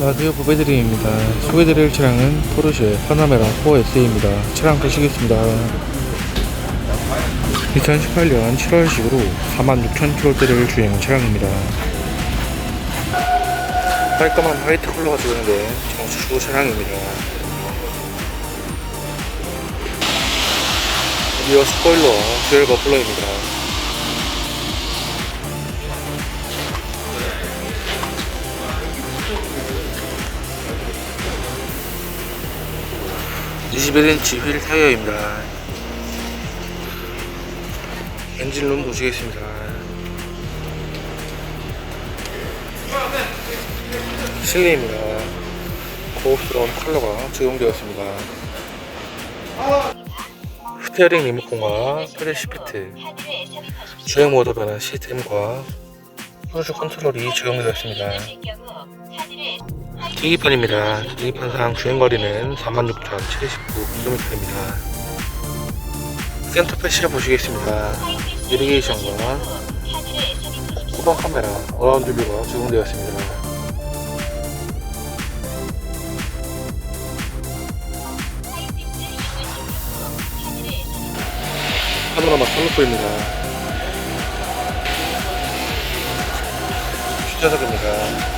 안녕하세요 보배드림입니다. 소개드릴 차량은 포르쉐 파나메라 4SA입니다. 차량 보시겠습니다. 2018년 7월식으로 46,000km대를 주행한 차량입니다. 깔끔한 화이트 컬러가 좋은데 정수 차량입니다. 리어 스포일러와 듀얼 버플러입니다 (21인치) 휠 타이어입니다. 엔진룸 보시겠습니다. 실내입니다. 고급스러운 컬러가 적용되었습니다. 스티어링 리모컨과 페달 시프트 주행 모드 변환 시스템과 크루즈 컨트롤이 적용되었습니다 계기판입니다. 계기판상 주행거리는 46,079km입니다. 센터 패시를 보시겠습니다. 내비게이션과 후방 카메라, 어라운드 뷰가 적용되었습니다. 파노라마 선루프입니다. 뒷좌석입니다.